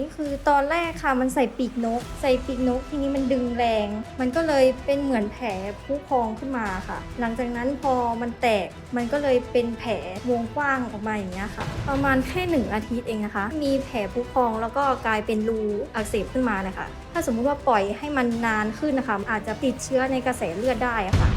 นี่คือตอนแรกค่ะมันใส่ปีกนก ใส่ปีกนกทีนี้มันดึงแรง มันก็เลยเป็นเหมือนแผลพุพองขึ้นมาค่ะ หลังจากนั้นพอมันแตกมันก็เลยเป็นแผลวงกว้างออกมาอย่างเงี้ยค่ะ ประมาณแค่หนึ่งอาทิตย์เองนะคะ มีแผลพุพองแล้วก็กลายเป็นรูอักเสบขึ้นมานะคะ ถ้าสมมุติว่าปล่อยให้มันนานขึ้นนะคะ อาจจะติดเชื้อในกระแสเลือดได้ะค่ะ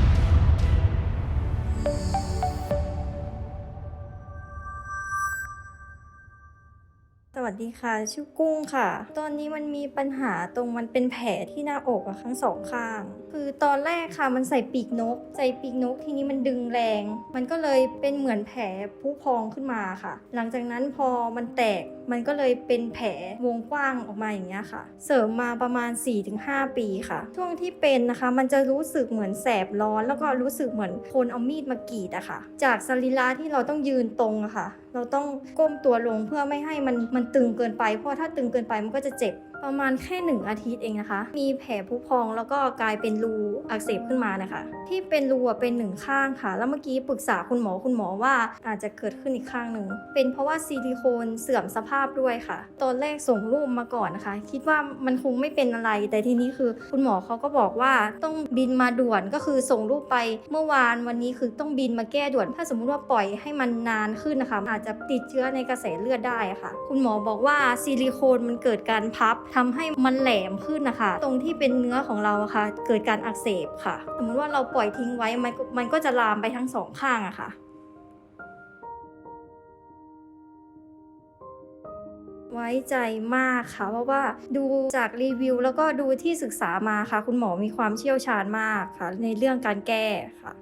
สวัสดีค่ะ ชื่อกุ้งค่ะ ตอนนี้มันมีปัญหาตรงมันเป็นแผลที่หน้าอกอะทั้งสองข้าง คือตอนแรกค่ะมันใส่ปีกนก ใส่ปีกนกทีนี้มันดึงแรง มันก็เลยเป็นเหมือนแผลพุพองขึ้นมาค่ะ หลังจากนั้นพอมันแตกมันก็เลยเป็นแผลวงกว้างออกมาอย่างเงี้ยค่ะ เสริมมาประมาณ 4-5 ปีค่ะ ช่วงที่เป็นนะคะมันจะรู้สึกเหมือนแสบร้อน แล้วก็รู้สึกเหมือนคนเอามีดมากรีดอะค่ะ จากสรีระที่เราต้องยืนตรงอะค่ะ เราต้องก้มตัวลงเพื่อไม่ให้มันมันตึงเกินไป เพราะถ้าตึงเกินไปมันก็จะเจ็บประมาณแค่หนึ่งอาทิตย์เองนะคะ มีแผลพุพองแล้วก็กลายเป็นรูอักเสบขึ้นมานะคะ ที่เป็นรูอะเป็นหนึ่งข้างค่ะ แล้วเมื่อกี้ปรึกษาคุณหมอคุณหมอว่าอาจจะเกิดขึ้นอีกข้างหนึ่ง เป็นเพราะว่าซิลิโคนเสื่อมสภาพด้วยค่ะ ตอนแรกส่งรูปมาก่อนนะคะ คิดว่ามันคงไม่เป็นอะไร แต่ทีนี้คือคุณหมอเขาก็บอกว่าต้องบินมาด่วนก็คือส่งรูปไปเมื่อวานวันนี้คือต้องบินมาแก้ด่วน ถ้าสมมุติว่าปล่อยให้มันนานขึ้นนะคะ อาจจะติดเชื้อในกระแสเลือดได้ค่ะ คุณหมอบอกว่าซิลิโคนมันเกิดการพับทำให้มันแหลมขึ้นนะคะ ตรงที่เป็นเนื้อของเราอะค่ะ เกิดการอักเสบค่ะ สมมติว่าเราปล่อยทิ้งไว้มันก็มันก็จะลามไปทั้งสองข้างอะค่ะไว้ใจมากค่ะ เพราะว่าดูจากรีวิว แล้วก็ดูที่ศึกษามาค่ะ คุณหมอมีความเชี่ยวชาญมากค่ะ ในเรื่องการแก้ค่ะ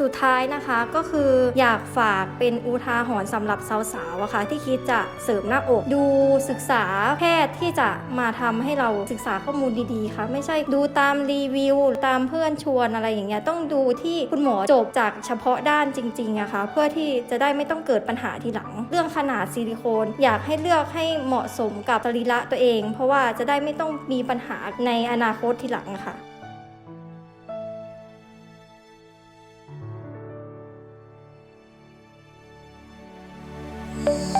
สุดท้ายนะคะก็คืออยากฝากเป็นอุทาหรณ์สำหรับสาวๆอะค่ะที่คิดจะเสริมหน้าอก ดูศึกษาแพทย์ที่จะมาทำให้เราศึกษาข้อมูลดีๆค่ะ ไม่ใช่ดูตามรีวิว ตามเพื่อนชวนอะไรอย่างเงี้ยต้องดูที่คุณหมอจบจากเฉพาะด้านจริงๆอะค่ะเพื่อที่จะได้ไม่ต้องเกิดปัญหาทีหลัง เรื่องขนาดซิลิโคน อยากให้เลือกให้เหมาะสมกับสรีระตัวเอง เพราะว่าจะได้ไม่ต้องมีปัญหาในอนาคตทีหลังอะค่ะ Bye.